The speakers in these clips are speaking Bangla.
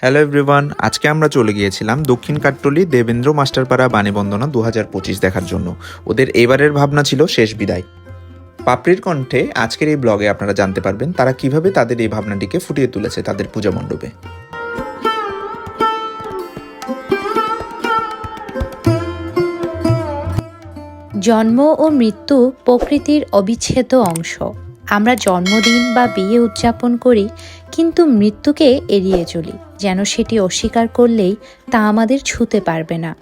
হ্যালো এভরিওয়ান আজকে আমরা চলে গিয়েছিলাম দক্ষিণ কাট্টলি দেবেন্দ্র মাস্টারপাড়া বাণীবন্দনা দু হাজার পঁচিশ দেখার জন্য। ওদের এবারের ভাবনা ছিল শেষ বিদায়। পাপড়ির কণ্ঠে আজকের এই ব্লগে আপনারা জানতে পারবেন তারা কীভাবে তাদের এই ভাবনাটিকে ফুটিয়ে তুলেছে তাদের পূজা মণ্ডপে। জন্ম ও মৃত্যু প্রকৃতির অবিচ্ছেদ্য অংশ। আমরা জন্মদিন বা বিয়ে উদযাপন করি কিন্তু মৃত্যুকে এড়িয়ে চলি, যেন সেটি অস্বীকার করলেই তা আমাদের ছুতে পারবে না।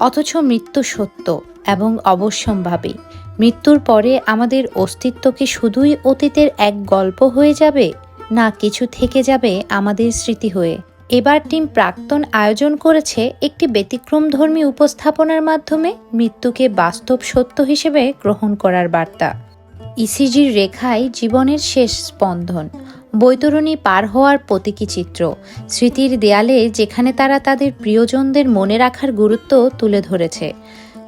অথচ মৃত্যু সত্য এবং অবশ্যম্ভাবী। মৃত্যুর পরে আমাদের অস্তিত্ব কি শুধুই অতীতের এক গল্প হয়ে যাবে, না কিছু থেকে যাবে আমাদের স্মৃতি হয়ে। এবার টিম প্রাক্তন আয়োজন করেছে একটি ব্যতিক্রমধর্মী উপস্থাপনার মাধ্যমে মৃত্যুকে বাস্তব সত্য হিসেবে গ্রহণ করার বার্তা। ইসিজির রেখায় জীবনের শেষ স্পন্দন। বৈতরণী পার হওয়ার প্রতীকী চিত্র। স্মৃতির দেয়ালে যেখানে তারা তাদের প্রিয়জনদের মনে রাখার গুরুত্ব তুলে ধরেছে।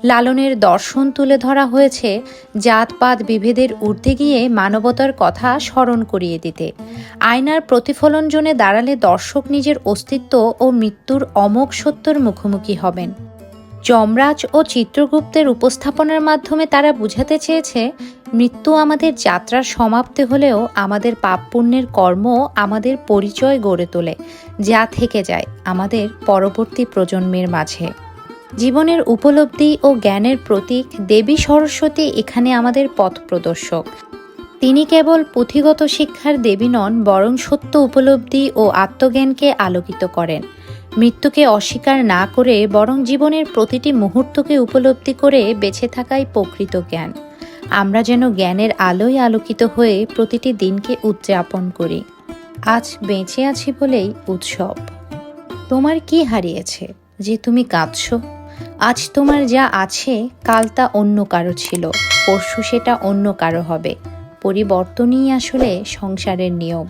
লালনের দর্শন তুলে ধরা হয়েছে জাতপাত বিভেদের ঊর্ধ্বে গিয়ে মানবতার কথা স্মরণ করিয়ে দিতে। আয়নার প্রতিফলন জোনে দাঁড়ালে দর্শক নিজের অস্তিত্ব ও মৃত্যুর অমোঘ সত্যর মুখোমুখি হবেন। যমরাজ ও চিত্রগুপ্তের উপস্থাপনার মাধ্যমে তারা বুঝাতে চেয়েছে, মৃত্যু আমাদের যাত্রার সমাপ্তি হলেও আমাদের পাপ পুণ্যের কর্ম আমাদের পরিচয় গড়ে তোলে, যা থেকে যায় আমাদের পরবর্তী প্রজন্মের মাঝে। জীবনের উপলব্ধি ও জ্ঞানের প্রতীক দেবী সরস্বতী এখানে আমাদের পথ প্রদর্শক। তিনি কেবল পুঁথিগত শিক্ষার দেবী নন, বরং সত্য উপলব্ধি ও আত্মজ্ঞানকে আলোকিত করেন। মৃত্যুকে অস্বীকার না করে বরং জীবনের প্রতিটি মুহূর্তকে উপলব্ধি করে বেঁচে থাকাই প্রকৃত জ্ঞান। আমরা যেন জ্ঞানের আলোয় আলোকিত হয়ে প্রতিটি দিনকে উদযাপন করি। আজ বেঁচে আছি বলেই উৎসব। তোমার কি হারিয়েছে যে তুমি কাঁদছ? আজ তোমার যা আছে, কাল তা অন্য কারও ছিল। পরশু সেটা অন্য কারও হবে। পরিবর্তনই আসলে সংসারের নিয়ম।